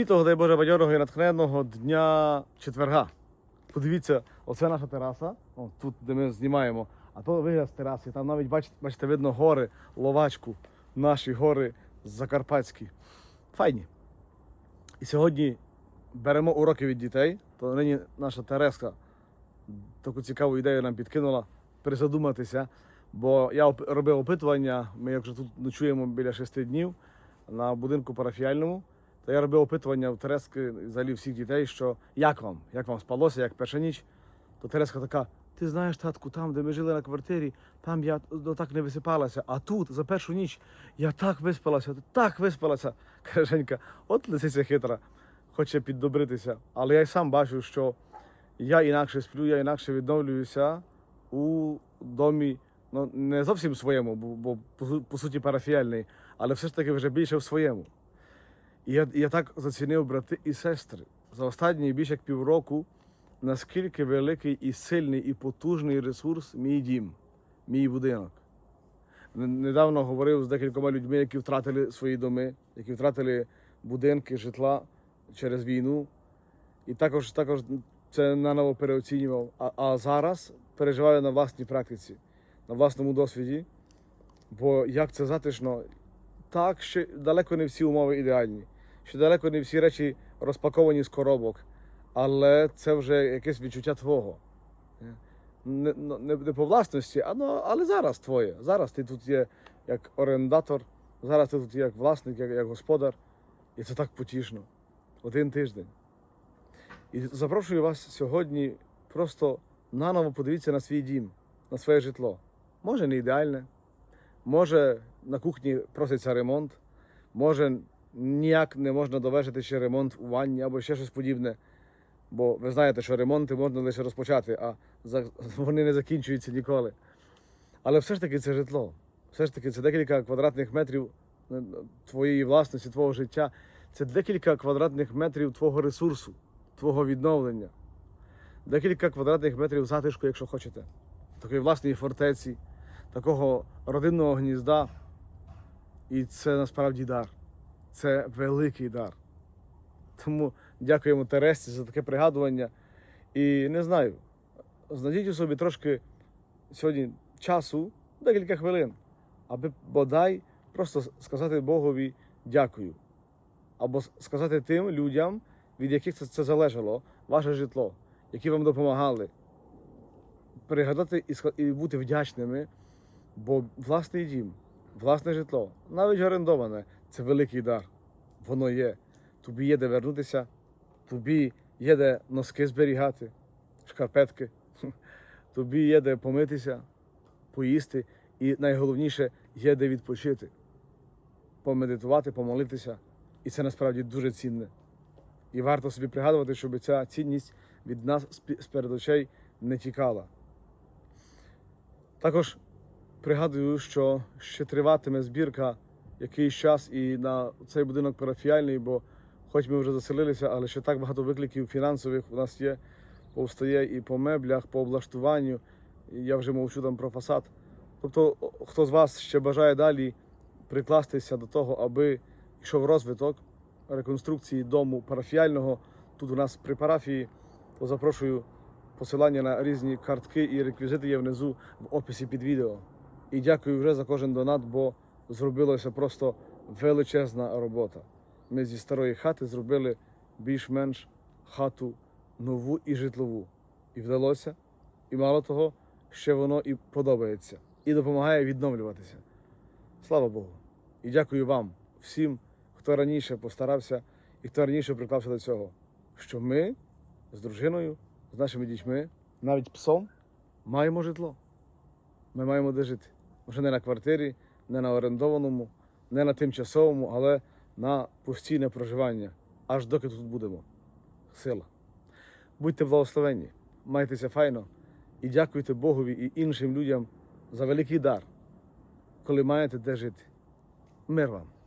Світлого, дай Боже, бадьорого і натхненного дня четверга. Подивіться, оце наша тераса, о, тут, де ми знімаємо. А то вигляд з тераси. Там навіть бачите, бачите, видно гори, ловачку, наші гори закарпатські. Файні. І сьогодні беремо уроки від дітей. То нині наша Тереска таку цікаву ідею нам підкинула призадуматися. Бо я робив опитування, ми як вже тут ночуємо біля шести днів на будинку парафіальному. То я робив опитування в Терески взагалі всіх дітей, що як вам? Як вам спалося, як перша ніч? То Тереска така: ти знаєш, татку, там, де ми жили на квартирі, там я ну, так не висипалася. А тут за першу ніч я так виспалася, так виспалася. Каже Женька, от лисиця хитра, хоче піддобритися. Але я й сам бачу, що я інакше сплю, я інакше відновлююся у домі, ну не зовсім своєму, бо, бо по, суті парафіальний, але все ж таки вже більше в своєму. Я, я так зацінив брати і сестри за останні більше як півроку, наскільки великий і сильний і потужний ресурс мій дім, мій будинок. Недавно говорив з декількома людьми, які втратили свої доми, які втратили будинки, житла через війну. І також, також це наново переоцінював. А, а зараз переживаю на власній практиці, на власному досвіді. Бо як це затишно, так, ще далеко не всі умови ідеальні, ще далеко не всі речі розпаковані з коробок, але це вже якесь відчуття твого. Не, ну, не, не по власності, а, ну, але зараз твоє. Зараз ти тут є як орендатор, зараз ти тут є як власник, як, як господар. І це так потішно. Один тиждень. І запрошую вас сьогодні просто наново подивіться на свій дім, на своє житло. Може, не ідеальне, може на кухні проситься ремонт, може ніяк не можна довершити ще ремонт у ванні або ще щось подібне. Бо ви знаєте, що ремонти можна лише розпочати, а вони не закінчуються ніколи. Але все ж таки це житло. Все ж таки це декілька квадратних метрів е, твоєї власності, твого життя. Це декілька квадратних метрів твого ресурсу, твого відновлення. Декілька квадратних метрів затишку, якщо хочете. Такої власної фортеці, такого родинного гнізда. І це насправді дар. Це великий дар. Тому дякуємо Тересці за таке пригадування. І не знаю, знайдіть у собі трошки сьогодні часу, декілька хвилин, аби бодай просто сказати Богові дякую. Або сказати тим людям, від яких це, це залежало, ваше житло, які вам допомагали. Пригадати і, і бути вдячними, бо власний дім, власне житло, навіть орендоване це великий дар. Воно є. Тобі є де вернутися, тобі є де носки зберігати, шкарпетки, тобі є де помитися, поїсти, і найголовніше є де відпочити, помедитувати, помолитися. І це насправді дуже цінне. І варто собі пригадувати, щоб ця цінність від нас з перед очей не тікала. Також пригадую, що ще триватиме збірка якийсь час і на цей будинок парафіальний, бо хоч ми вже заселилися, але ще так багато викликів фінансових у нас є, повстає і по меблях, по облаштуванню. Я вже мовчу там про фасад. Тобто, хто з вас ще бажає далі прикластися до того, аби йшов розвиток реконструкції дому парафіального тут у нас при парафії, то запрошую посилання на різні картки і реквізити є внизу в описі під відео. І дякую вже за кожен донат, бо зробилася просто величезна робота. Ми зі старої хати зробили більш-менш хату нову і житлову. І вдалося. І мало того, ще воно і подобається, і допомагає відновлюватися. Слава Богу. І дякую вам, всім, хто раніше постарався і хто раніше приклався до цього, що ми з дружиною, з нашими дітьми, навіть псом, маємо житло. Ми маємо де жити. Вже не на квартирі, не на орендованому, не на тимчасовому, але на постійне проживання, аж доки тут будемо. Сила. Будьте благословенні, майтеся файно і дякуйте Богові і іншим людям за великий дар, коли маєте де жити. Мир вам!